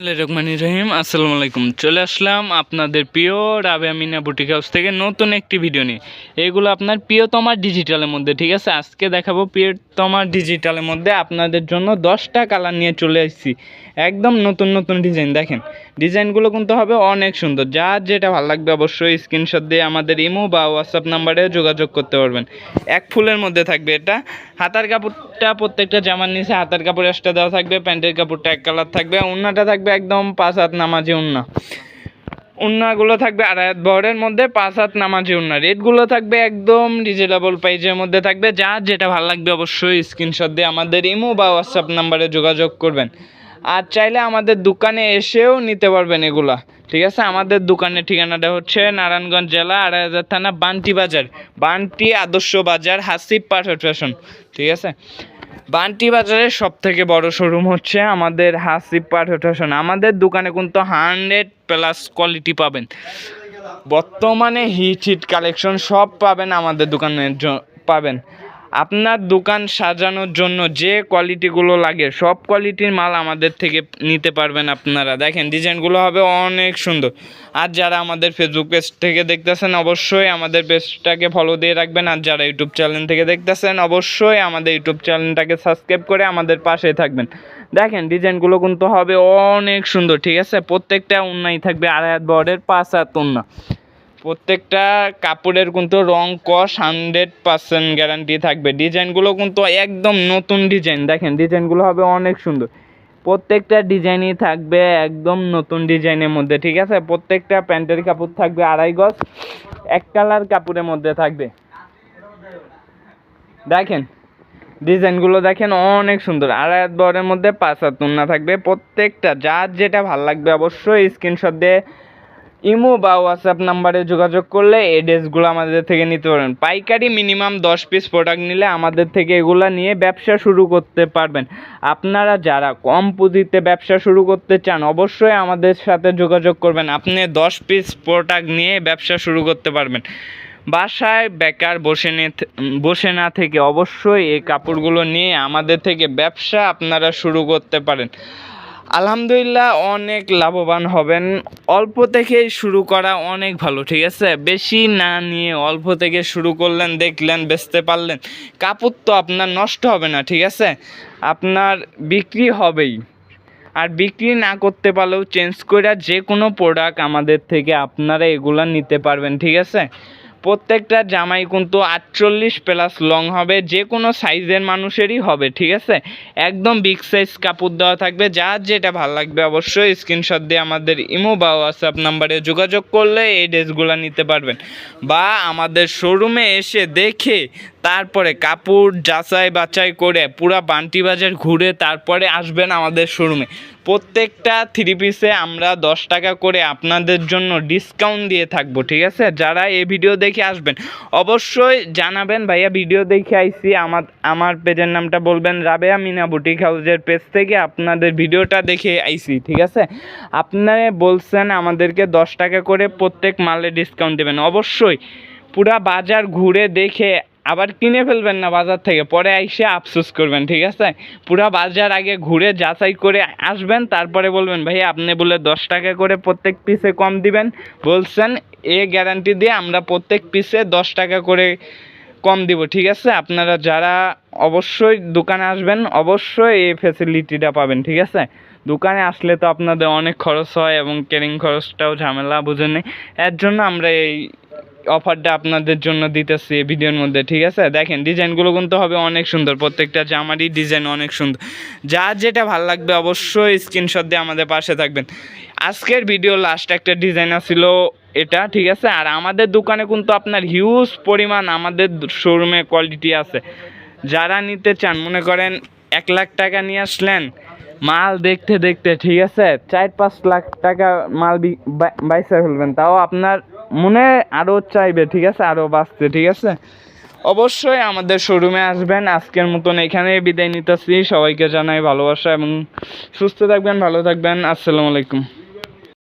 রহিম আসসালামু আলাইকুম। চলে আসলাম আপনাদের প্রিয় রাবে মিনা বুটিক হাউস থেকে নতুন একটি ভিডিও নিয়ে। এগুলো আপনার প্রিয়তমার ডিজিটালের মধ্যে, ঠিক আছে? আজকে দেখাবো প্রিয়তমার ডিজিটালের মধ্যে আপনাদের জন্য দশটা কালার নিয়ে চলে আসছি। একদম নতুন নতুন ডিজাইন, দেখেন। ডিজাইনগুলো কিন্তু হবে অনেক সুন্দর। যার যেটা ভালো লাগবে অবশ্যই স্ক্রিনশট দিয়ে আমাদের ইমো বা হোয়াটসঅ্যাপ নাম্বারে যোগাযোগ করতে পারবেন। এক ফুলের মধ্যে থাকবে এটা। হাতার কাপড়টা প্রত্যেকটা জামার নিচে হাতার কাপড় এক্সট্রা দেওয়া থাকবে, প্যান্টের কাপড়টা এক কালার থাকবে উন্নাটা থাকবে একদম পাঁচ হাত নামাজি উন্না। উন্নাগুলো থাকবে আড়াই হাত বহরের মধ্যে, পাঁচ হাত নামাজি উন্না। রেটগুলো থাকবে একদম রিজনেবল প্রাইজের মধ্যে থাকবে। যার যেটা ভালো লাগবে অবশ্যই স্ক্রিনশট দিয়ে আমাদের ইমো বা হোয়াটসঅ্যাপ নাম্বারে যোগাযোগ করবেন। আর চাইলে আমাদের দোকানে এসেও নিতে পারবেন এগুলা। ঠিক আছে? আমাদের দোকানের ঠিকানাটা হচ্ছে নারায়ণগঞ্জ জেলা আড়াই হাজার থানা, বান্টি বাজার। বান্টি আদর্শ বাজার, হাসিব পাঠক ফ্যাশন ঠিক আছে? বান্টি বাজারের সব থেকে বড় শোরুম হচ্ছে আমাদের হাসিব পাঠক ফ্যাশন আমাদের দোকানে কিন্তু হান্ড্রেড প্লাস কোয়ালিটি পাবেন। বর্তমানে হিট হিট কালেকশন সব পাবেন আমাদের দোকানের জ- পাবেন। আপনার দোকান সাজানোর জন্য যে কোয়ালিটিগুলো লাগে, সব কোয়ালিটির মাল আমাদের থেকে নিতে পারবেন আপনারা। দেখেন ডিজাইনগুলো হবে অনেক সুন্দর। আর যারা আমাদের ফেসবুক পেজ থেকে দেখতেছেন, অবশ্যই আমাদের পেজটাকে ফলো দিয়ে রাখবেন। আর যারা ইউটিউব চ্যানেল থেকে দেখতেছেন, অবশ্যই আমাদের ইউটিউব চ্যানেলটাকে সাবস্ক্রাইব করে আমাদের পাশে থাকবেন। দেখেন ডিজাইনগুলো কিন্তু হবে অনেক সুন্দর, ঠিক আছে? প্রত্যেকটা উন্নাই থাকবে আড়াই হাত বর্ডের, পাঁচ হাত উন্না প্রত্যেকটা কাপড়ের কিন্তু রং কস হান্ড্রেড পার্সেন্ট গ্যারান্টি থাকবে। ডিজাইনগুলো কিন্তু একদম নতুন ডিজাইন। দেখেন, ডিজাইনগুলো হবে অনেক সুন্দর। প্রত্যেকটা ডিজাইনই থাকবে একদম নতুন ডিজাইনের মধ্যে, ঠিক আছে? প্রত্যেকটা প্যান্টের কাপড় থাকবে আড়াই গজ, এক কালার কাপড়ের মধ্যে থাকবে। দেখেন, ডিজাইনগুলো দেখেন অনেক সুন্দর। আড়াই বরের মধ্যে পাঁচ হাত থাকবে। প্রত্যেকটা, যার যেটা ভালো লাগবে অবশ্যই স্ক্রিনশট দিয়ে ইমো বা হোয়াটসঅ্যাপ নাম্বারে যোগাযোগ করলে এই ড্রেসগুলো আমাদের থেকে নিতে পারবেন। পাইকারি মিনিমাম দশ পিস প্রোডাক্ট নিলে আমাদের থেকে এগুলো নিয়ে ব্যবসা শুরু করতে পারবেন। আপনারা যারা কম পুঁজিতে ব্যবসা শুরু করতে চান, অবশ্যই আমাদের সাথে যোগাযোগ করবেন। আপনি দশ পিস প্রোডাক্ট নিয়ে ব্যবসা শুরু করতে পারবেন। বাসায় বেকার বসে বসে না থেকে অবশ্যই এই কাপড়গুলো নিয়ে আমাদের থেকে ব্যবসা আপনারা শুরু করতে পারেন। আলহামদুলিল্লাহ অনেক লাভবান হবেন। অল্প থেকেই শুরু করা অনেক ভালো, ঠিক আছে? বেশি না নিয়ে অল্প থেকে শুরু করলেন, দেখলেন, বেচতে পারলেন, কাপড় তো আপনার নষ্ট হবে না, ঠিক আছে? আপনার বিক্রি হবেই। আর বিক্রি না করতে পারলেও চেঞ্জ করে যে কোনো প্রোডাক্ট আমাদের থেকে আপনারা এগুলা নিতে পারবেন, ঠিক আছে? প্রত্যেকটা জামাই কিন্তু আটচল্লিশ প্লাস লং হবে যে কোনো সাইজের মানুষেরই হবে, ঠিক আছে? একদম বিগ সাইজ কাপড় দেওয়া থাকবে, যার যেটা ভালো লাগবে অবশ্যই স্ক্রিনশট দিয়ে আমাদের ইমো বা হোয়াটসঅ্যাপ নাম্বারে যোগাযোগ করলে এই ড্রেসগুলো নিতে পারবেন। বা আমাদের শোরুমে এসে দেখে তারপরে কাপড় যাচাই বাছাই করে পুরা বান্টি বাজার ঘুরে তারপরে আসবেন আমাদের শোরুমে প্রত্যেকটা থ্রি পিসে আমরা দশ টাকা করে আপনাদের জন্য ডিসকাউন্ট দিয়ে থাকব, ঠিক আছে? যারা এই ভিডিও দেখে আসবেন, অবশ্যই জানাবেন, ভাইয়া ভিডিও দেখে আইসি। আমার আমার পেজের নামটা বলবেন রাবেয়া মিনা বুটিক হাউসের পেজ থেকে আপনাদের ভিডিওটা দেখে আইসি, ঠিক আছে? আপনারা বলছেন আমাদেরকে দশ টাকা করে প্রত্যেক মালে ডিসকাউন্ট দেবেন। অবশ্যই পুরা বাজার ঘুরে দেখে আবার কিনে ফেলবেন না বাজার থেকে, পরে এসে আফসোস করবেন, ঠিক আছে? পুরা বাজার আগে ঘুরে যাচাই করে আসবেন, তারপরে বলবেন, ভাই, আপনি বলে দশ টাকা করে প্রত্যেক পিসে কম দিবেন। বলছেন, এ গ্যারান্টি দিয়ে আমরা প্রত্যেক পিসে দশ টাকা করে কম দিব। ঠিক আছে? আপনারা যারা অবশ্যই দোকানে আসবেন, অবশ্যই এই ফ্যাসিলিটিটা পাবেন, ঠিক আছে? দোকানে আসলে তো আপনাদের অনেক খরচ হয় এবং কেরিং খরচটাও ঝামেলা বুঝে নেই? এর জন্য আমরা এই অফারটা আপনাদের জন্য দিতেছি এই ভিডিওর মধ্যে, ঠিক আছে? দেখেন, ডিজাইনগুলো কিন্তু হবে অনেক সুন্দর, প্রত্যেকটা জামারই ডিজাইন অনেক সুন্দর। যা যেটা ভালো লাগবে অবশ্যই স্ক্রিনশট দিয়ে আমাদের পাশে থাকবেন। আজকের ভিডিও লাস্ট একটা ডিজাইন ছিল এটা, ঠিক আছে? আর আমাদের দোকানে কিন্তু আপনার হিউজ পরিমাণ আমাদের শোরুমে কোয়ালিটি আছে। যারা নিতে চান, মনে করেন এক লাখ টাকা নিয়ে আসলেন, মাল দেখতে দেখতে, ঠিক আছে? চার পাঁচ লাখ টাকা মাল বাইসা ফেলবেন। তাও আপনার মনে আরও চাইবে, ঠিক আছে? আরও বাঁচতে, ঠিক আছে? অবশ্যই আমাদের শোরুমে আসবেন, আজকের মতন এখানে বিদায় নিতেছি। সবাইকে জানাই ভালোবাসা এবং সুস্থ থাকবেন, ভালো থাকবেন। আসসালামু আলাইকুম।